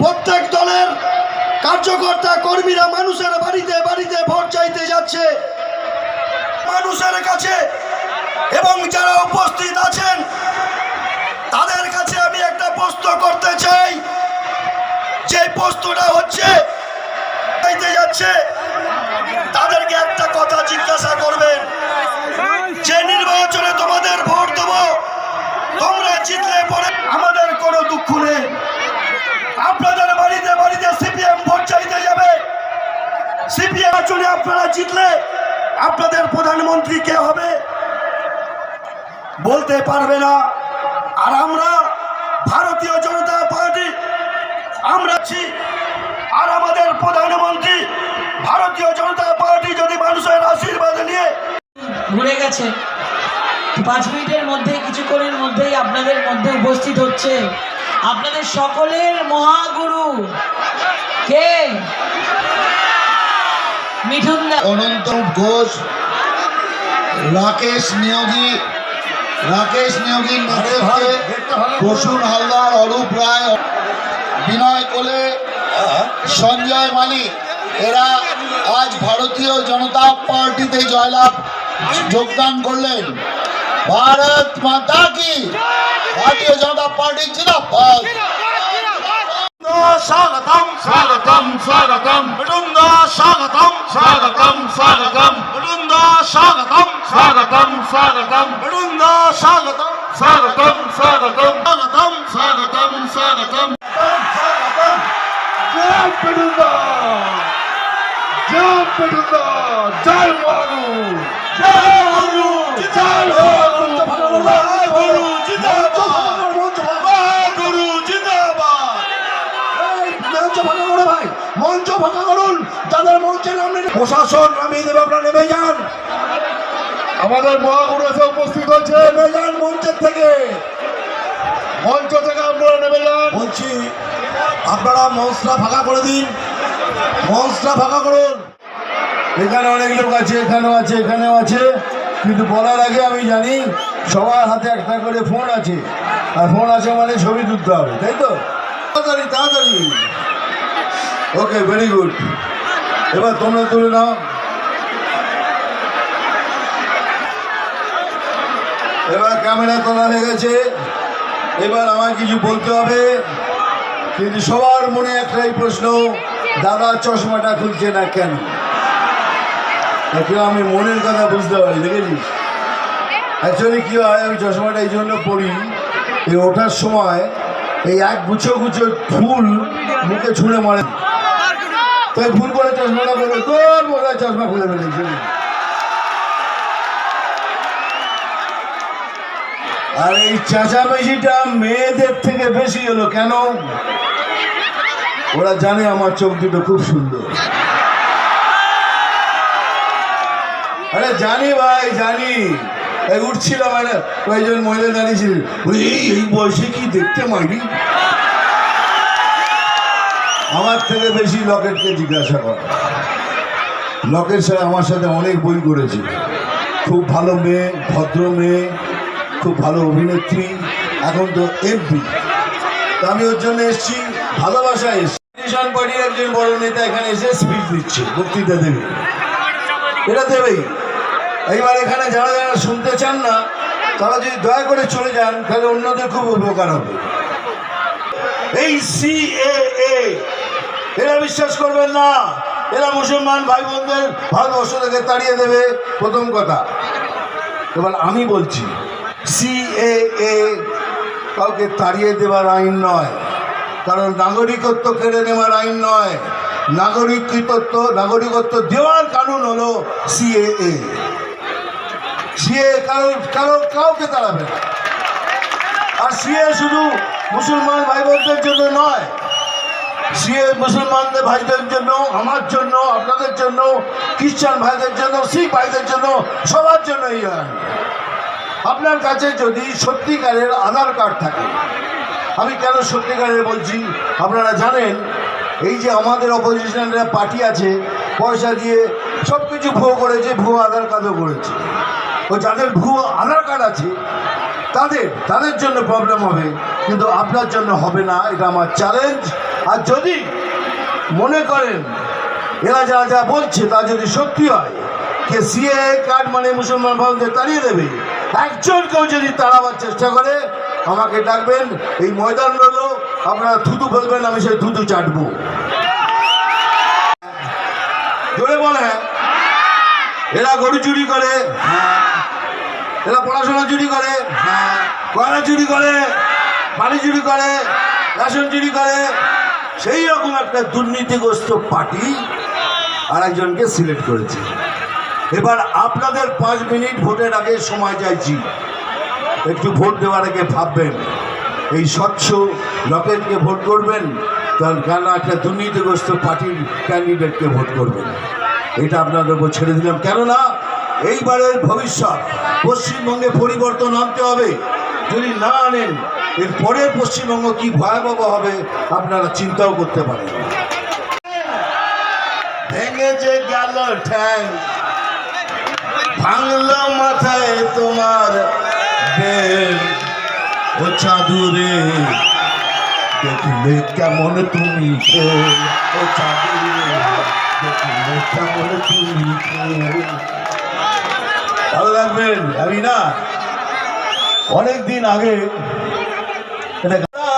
প্রত্যেক দলের কার্যকর্তা কর্মীরা মানুষের বাড়িতে বাড়িতে ভোট চাইতে যাচ্ছে। মানুষের কাছে এবং যারা উপস্থিত আছেন, তাদের কাছে আমি একটা প্রশ্ন করতে চাই। যে প্রশ্নটা হচ্ছে যাচ্ছে, তাদেরকে একটা কথা জিজ্ঞাসা করবেন। যে নির্বাচনে তোমাদের ভোট দেবো তোমরা জিতলে পরে আমাদের কোনো দুঃখ নেই আপনাদের বাড়িতে বাড়িতে সিপিএম ভোট চাইতে যাবে সিপিএম চলে আপনারা জিতলে আপনাদের প্রধানমন্ত্রী কে হবে? বলতে পারবে না। আর আমরা ভারতীয় জনতা পার্টি, আমরা আর আমাদের প্রধানমন্ত্রী, ভারতীয় জনতা পার্টি যদি মানুষের আশীর্বাদ নিয়ে ঘুরে গেছে। পাঁচ মিনিটের মধ্যে কিছুক্ষণের মধ্যেই আপনাদের মধ্যে উপস্থিত হচ্ছে। আপনাদের সকলের মহাগুরু কে? মিঠুন অনন্ত ঘোষ রাকেশ নিয়োগী রাকেশ নিয়োগীর নেতৃত্বে প্রসূন হালদার অরূপ রায় বিনয় কোলে সঞ্জয় মালিক এরা আজ ভারতীয় জনতা পার্টিতে জয়লাভ যোগদান করলেন। ভারত মাতা কি? ভারতীয় জনতা পার্টি জিন্দাবাদ। স্বাগতম স্বাগতম স্বাগতম। মৃদুন্দ স্বাগতম স্বাগতম স্বাগতম। মৃদুন্দ স্বাগতম। স্বাগতম স্বাগতম। মৃদুন্দ স্বাগতম। স্বাগতম স্বাগতম। স্বাগতম স্বাগতম স্বাগতম। স্বাগতম। জয় মৃদুন্দ জয় মৃদুন্দ জয় মানু জয় মানু জয় মানু জয় মানু জয় মানু প্রশাসন নামিয়ে দেবে আপনারা নেমে যান। আমাদের মহাগুরু এসে উপস্থিত হচ্ছে নেমে যান মঞ্চের থেকে। মঞ্চ থেকে আপনারা নেমে যান। বলছি আপনারা মঞ্চটা ফাঁকা করে দিন। মঞ্চটা ফাঁকা করুন। এখানে অনেক লোক আছে এখানেও আছে এখানেও আছে। কিন্তু বলার আগে আমি জানি সবার হাতে একটা করে ফোন আছে। আর ফোন আছে মানে ছবি তুলতে হবে তাই তো? তাড়াতাড়ি তাড়াতাড়ি। Okay very good. এবার তোমরা তুলে নাও। এবার ক্যামেরা তোলা হয়ে গেছে। এবার আমায় কিছু বলতে হবে। কিন্তু সবার মনে একটাই প্রশ্ন, দাদা চশমাটা খুলছে না কেন? কেউ আমি মনের কথা বুঝতে পারি দেখেছিস? অ্যাকচুয়ালি কী হয়, আমি চশমাটা এই জন্য পড়ি এই ওঠার সময় এই এক গুছো গুছো ফুল মুখে ছুঁড়ে মারে। তাই ভুল করে চশমাটা বলে তোর বোধ চশমা খুলে ফেলেছি। আর এই চেঁচামেচিটা মেয়েদের থেকে বেশি হলো কেন? ওরা জানে আমার চোখ দুটো খুব সুন্দর। আরে জানি ভাই, জানি। উঠছিলাম মানে কয়েকজন মহিলা দাঁড়িয়েছিল। ওই, এই বয়সে কি দেখতে মাইনি আমার থেকে বেশি লকেটকে জিজ্ঞাসা কর। লকেট স্যার আমার সাথে অনেক বই করেছে। খুব ভালো মেয়ে, ভদ্র মেয়ে, খুব ভালো অভিনেত্রী, এখন তো এমপি আমি ওর জন্য এসেছি ভালোবাসা এসছি। পার্টির একজন বড় নেতা এখানে এসে স্পিচ দিচ্ছে, বক্তৃতা দেবে। এটা দেবেই। এইবার এখানে যারা যারা শুনতে চান না, তারা যদি দয়া করে চলে যান, তাহলে অন্যদের খুব উপকার হবে। এই সিএএ এরা বিশ্বাস করবেন না। এরা মুসলমান ভাই বোনদের ভারতবর্ষ থেকে তাড়িয়ে দেবে, প্রথম কথা। এবার আমি বলছি সিএএ কাউকে তাড়িয়ে দেওয়ার আইন নয়, কারণ নাগরিকত্ব কেড়ে নেওয়ার আইন নয়। নাগরিকত্ব নাগরিকত্ব দেওয়ার কানুন হলো সিএএ সিএ কারও কারও, কাউকে তাড়াবে না। আর সিএ শুধু মুসলমান ভাই বোনদের জন্য নয় সিএ মুসলমানদের ভাইদের জন্য, আমার জন্য, আপনাদের জন্য, খ্রিস্টান ভাইদের জন্য, শিখ ভাইদের জন্য, সবার জন্য এই আপনার কাছে যদি সত্যিকারের আধার কার্ড থাকে, আমি কেন সত্যিকারের বলছি? আপনারা জানেন, এই যে আমাদের অপোজিশনের পার্টি আছে, পয়সা দিয়ে সব কিছু ভুয়ো করেছে, ভুয়ো আধার কার্ডও করেছে। ও যাদের ভুয়ো আধার কার্ড আছে, তাদের তাদের জন্য প্রবলেম হবে, কিন্তু আপনার জন্য হবে না, এটা আমার চ্যালেঞ্জ আর যদি মনে করেন, এরা যা যা বলছে তা যদি সত্যি হয়, কে সিএ কার্ড মানে মুসলমান ভারতদের তাড়িয়ে দেবে? একজন কেউ যদি তাড়াবার চেষ্টা করে, আমাকে ডাকবেন, এই ময়দান রইল, আপনারা থুতু ফেলবেন, আমি সেই থুতু চাটবো। জোরে বলে এরা গরু চুরি করে হ্যাঁ। এরা পড়াশোনা চুরি করে হ্যাঁ। কয়লা চুরি করে পানি চুরি করে, রেশন চুরি করে সেই রকম একটা দুর্নীতিগ্রস্ত পার্টি আর একজনকে সিলেক্ট করেছে। এবার আপনাদের পাঁচ মিনিট ভোটের আগে সময় চাইছি একটু ভোট দেওয়ার আগে ভাববেন, এই স্বচ্ছ লকেটকে ভোট করবেন তার কেন একটা দুর্নীতিগ্রস্ত পার্টির ক্যান্ডিডেটকে ভোট করবেন। এটা আপনাদের উপর ছেড়ে দিলাম। কেননা, এইবারের ভবিষ্যৎ পশ্চিমবঙ্গে পরিবর্তন আনতে হবে। যদি না আনেন এর পরের পশ্চিমবঙ্গ কি ভয়াবহ হবে আপনারা চিন্তাও করতে পারেন। ভেঙে যে গেল ভাঙলো মাথায় তোমার চাদুরে দেখলে কেমন তুমি দেখলে কেমন তুমি ভালো লাগবেন, আমি না অনেক দিন আগে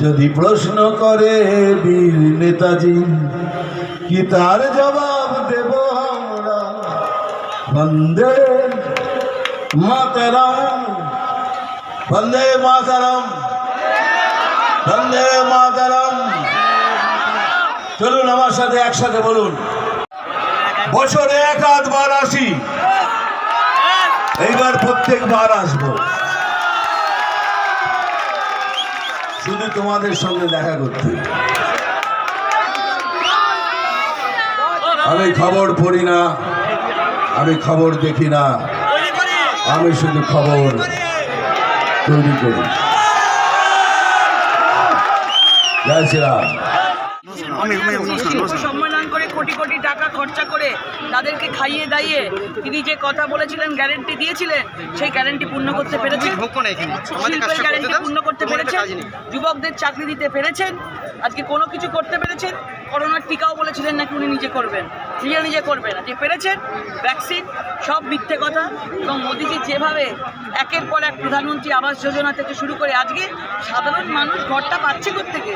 যদি প্রশ্ন করে বীর নেতাজি, কি তার জবাব দেব আমরা? বন্দে মাতারাম। বন্দে মাতারাম। বন্দে মাতারাম। চলুন আমার সাথে একসাথে বলুন। বছরে এক আধবার আসি। এইবার প্রত্যেকবার আসব। শুধু তোমাদের সঙ্গে দেখা করতে। আমি খবর পড়ি না, আমি খবর দেখি না, আমি শুধু খবর তৈরি করি। জয় শ্রীরাম। সম্মেলন করে কোটি কোটি টাকা খরচা করে তাদেরকে খাইয়ে দাইয়ে তিনি যে কথা বলেছিলেন গ্যারেন্টি দিয়েছিলেন সেই গ্যারেন্টি পূর্ণ করতে পেরেছেন। শিল্পের গ্যারেন্টি পূর্ণ করতে পেরেছেন। যুবকদের চাকরি দিতে পেরেছেন। আজকে কোনো কিছু করতে পেরেছেন? করোনার টিকাও বলেছিলেন নাকি উনি নিজে করবেন? নিজে নিজে করবেন আজকে পেরেছেন ভ্যাকসিন সব মিথ্যে কথা। এবং মোদিজি যেভাবে একের পর এক প্রধানমন্ত্রী আবাস যোজনা থেকে শুরু করে আজকে সাধারণ মানুষ ঘরটা পাচ্ছে থেকে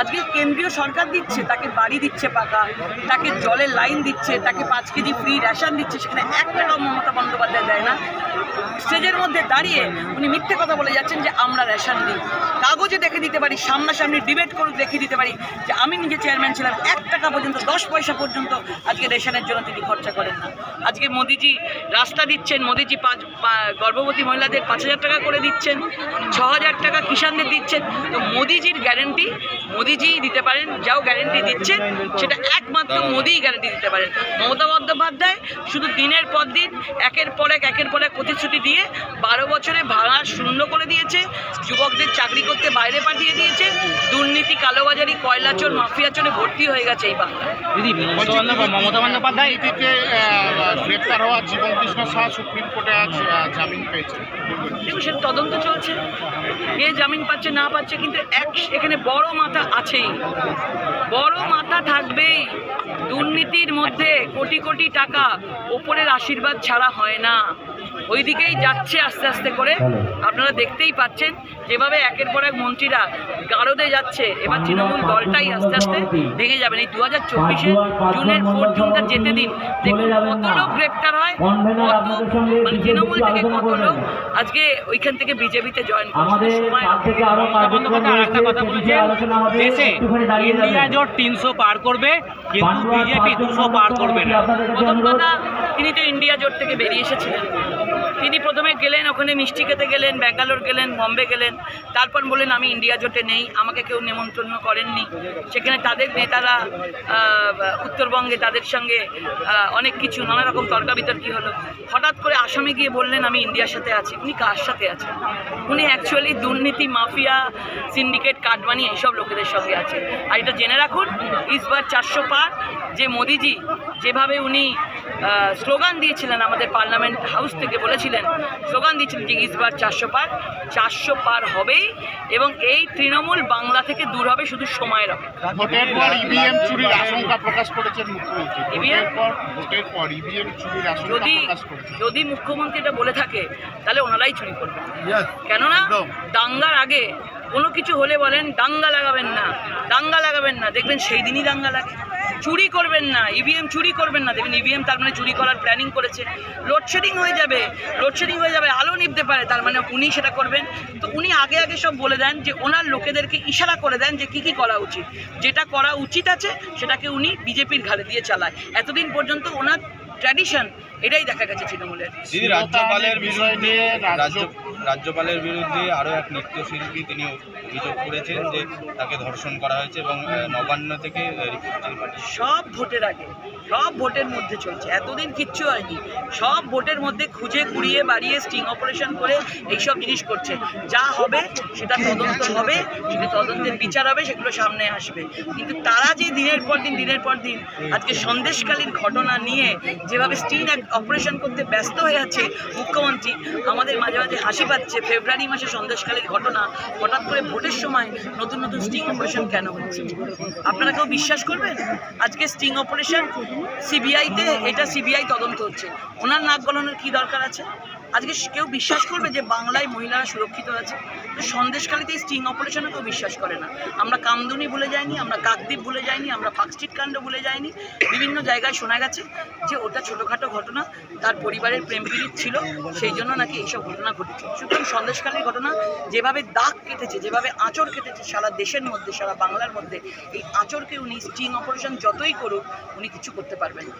আজকে কেন্দ্রীয় সরকার দিচ্ছে, তাকে বাড়ি দিচ্ছে পাকা, তাকে জলের লাইন দিচ্ছে, তাকে পাঁচ কেজি ফ্রি রেশন দিচ্ছে, সেখানে এক টাকাও মমতা বন্দ্যোপাধ্যায় দেয় না। স্টেজের মধ্যে দাঁড়িয়ে উনি মিথ্যে কথা বলে যাচ্ছেন যে আমরা রেশন দিই। কাগজে দেখে দিতে পারি, সামনাসামনি ডিবেট করে দেখে দিতে পারি যে আমি নিজে চেয়ারম্যান ছিলাম এক টাকা পর্যন্ত, দশ পয়সা পর্যন্ত আজকে রেশনের জন্য তিনি খরচা করেন না। আজকে মোদিজি রাস্তা দিচ্ছেন, মোদিজি পাঁচ গর্ভবতী মহিলাদের পাঁচ হাজার টাকা করে দিচ্ছেন, ছ হাজার টাকা কিষানদের দিচ্ছেন। তো মোদিজির গ্যারেন্টি মোদিজি দিতে পারেন, যাও গ্যারেন্টি দিচ্ছেন, সেটা একমাত্র মোদিই গ্যারেন্টি দিতে পারেন। মমতা বন্দ্যোপাধ্যায় শুধু দিনের পর দিন, একের পর এক, একের পর এক প্রতিশ্রুতি দিয়ে বারো বছরে ভাড়া শূন্য করে দিয়েছে, যুবকদের চাকরি করতে বাইরে পাঠিয়ে দিয়েছে, দুর্নীতি, কালোবাজারি, কয়লাচোর, মাফিয়াচোরে ভর্তি হয়ে গেছে এই বাংলায়। দিদি মমতা বন্দ্যোপাধ্যায়? থেকে গ্রেপ্তার হওয়া জীবন কৃষ্ণ শাহ সুপ্রিম কোর্টে আজ জামিন পেয়েছে দেখুন তদন্ত চলছে। কে জামিন পাচ্ছে না পাচ্ছে কিন্তু এক এখানে বড় মাথা আছেই। বড় মাথা থাকবেই। দুর্নীতির মধ্যে কোটি কোটি টাকা ওপরের আশীর্বাদ ছাড়া হয় না। ওই দিকেই যাচ্ছে আস্তে আস্তে করে। আপনারা দেখতেই পাচ্ছেন যেভাবে একের পর এক মন্ত্রীরা গারদে যাচ্ছে। এবার তৃণমূল দলটাই আস্তে আস্তে ভেঙে যাবেন এই দু হাজার চব্বিশে জুনের ফোর জুনটা যেতে দিন। দেখুন কত লোক গ্রেপ্তার হয় কত মানে তৃণমূল থেকে কত লোক আজকে ওইখান থেকে বিজেপিতে জয়েন সময় বন্দ্যোপাধ্যায় আরেকটা কথা দেশে ইন্ডিয়া। জোট তিনশো পার করবে কিন্তু বিজেপি দুশো পার করবে না। প্রথম কথা তিনি তো ইন্ডিয়া জোট থেকে বেরিয়ে এসেছিলেন। তিনি প্রথমে গেলেন, ওখানে মিষ্টি খেতে গেলেন, ব্যাঙ্গালোর গেলেন, বম্বে গেলেন। তারপর বললেন, আমি ইন্ডিয়া জোটে নেই, আমাকে কেউ নেমন্তন্ন করেননি। সেখানে তাদের নেতারা উত্তরবঙ্গে তাদের সঙ্গে অনেক কিছু, নানা রকম তর্কা বিতর্কি হলো। হঠাৎ করে আসামে গিয়ে বললেন, আমি ইন্ডিয়ার সাথে আছি। উনি কার সাথে আছেন? উনি অ্যাকচুয়ালি দুর্নীতি, মাফিয়া সিন্ডিকেট কাটবানি এইসব লোকেদের সঙ্গে আছে আর এটা জেনে রাখুন ইসবার চারশো পার যে মোদিজি, যেভাবে উনি স্লোগান দিয়েছিলেন আমাদের পার্লামেন্ট হাউস থেকে বলেছিলেন স্লোগান দিয়েছিলেন যে ইসবার চারশো পার চারশো পার হবেই এবং এই তৃণমূল বাংলা থেকে দূর হবে শুধু সময়ের অপেক্ষা। ভোটের পর ইভিএম চুরির আশঙ্কা প্রকাশ করেছেন মুখ্যমন্ত্রী। EVM? ভোটের পর ভোটের পর ইভিএম চুরির আশঙ্কা যদি যদি মুখ্যমন্ত্রী এটা বলে থাকে তাহলে ওনারাই চুরি করবেন। কেননা দাঙ্গার আগে কোনো কিছু হলে বলেন দাঙ্গা লাগাবেন না দাঙ্গা লাগাবেন না। দেখবেন সেই দিনই দাঙ্গা লাগে। চুরি করবেন না ইভিএম চুরি করবেন না দেখবেন ইভিএম তার মানে চুরি করার প্ল্যানিং করেছে। লোডশেডিং হয়ে যাবে লোডশেডিং হয়ে যাবে আলো নিভতে পারে তার মানে উনি সেটা করবেন। তো উনি আগে আগে সব বলে দেন যে ওনার লোকেদেরকে ইশারা করে দেন যে কি কি করা উচিত। যেটা করা উচিত আছে সেটাকে উনি বিজেপির ঘাড়ে দিয়ে চালায়। এতদিন পর্যন্ত ওনার ট্র্যাডিশন এটাই দেখা গেছে তৃণমূলের। রাজ্যপালের বিষয় নিয়ে রাজ্য রাজ্য রাজ্যপালের বিরুদ্ধে আরও এক নৃত্যশিল্পী তিনি অভিযোগ করেছেন যে তাকে ধর্ষণ করা হয়েছে এবং নবান্ন থেকে সব ভোটের আগে, সব ভোটের মধ্যে চলছে, এতদিন কিচ্ছু হয়নি। সব ভোটের মধ্যে খুঁজে কুড়িয়ে বাড়িয়ে স্টিং অপারেশন করে এইসব জিনিস করছে। যা হবে সেটা তদন্ত হবে, সেটা তদন্তের বিচার হবে, সেগুলো সামনে আসবে। কিন্তু তারা যে দিনের পর দিন, দিনের পর দিন আজকে সন্দেশকালীর ঘটনা নিয়ে যেভাবে স্টিং অপারেশন করতে ব্যস্ত হয়ে আছে, মুখ্যমন্ত্রী, আমাদের মাঝে মাঝে হাসি পাচ্ছে? ফেব্রুয়ারি মাসে সন্দেশকালীন ঘটনা, হঠাৎ করে ভোটের সময় নতুন নতুন স্টিং অপারেশন কেন হচ্ছে? আপনারা কেউ বিশ্বাস করবেন? আজকে স্টিং অপারেশন সিবিআইতে এটা সিবিআই তদন্ত হচ্ছে। ওনার নাক গলানোর কি দরকার আছে? আজকে কেউ বিশ্বাস করবে যে বাংলায় মহিলারা সুরক্ষিত আছে? তো সন্দেশকালীতে স্টিং অপারেশনে কেউ বিশ্বাস করে না। আমরা কামদুনি ভুলে যাইনি, আমরা কাকদ্বীপ ভুলে যাইনি, আমরা পাকস্ট্রিট কাণ্ড ভুলে যাইনি। বিভিন্ন জায়গায় শোনা গেছে যে ওটা ছোটোখাটো ঘটনা, তার পরিবারের প্রেম পীড়িত ছিল, সেই জন্য নাকি এইসব ঘটনা ঘটেছে। সুতরাং সন্দেশকালীর ঘটনা যেভাবে দাগ কেটেছে, যেভাবে আঁচড় কেটেছে, সারা দেশের মধ্যে, সারা বাংলার মধ্যে, এই আঁচড়কে উনি স্টিং অপারেশন যতই করুক, উনি কিছু করতে পারবেন না।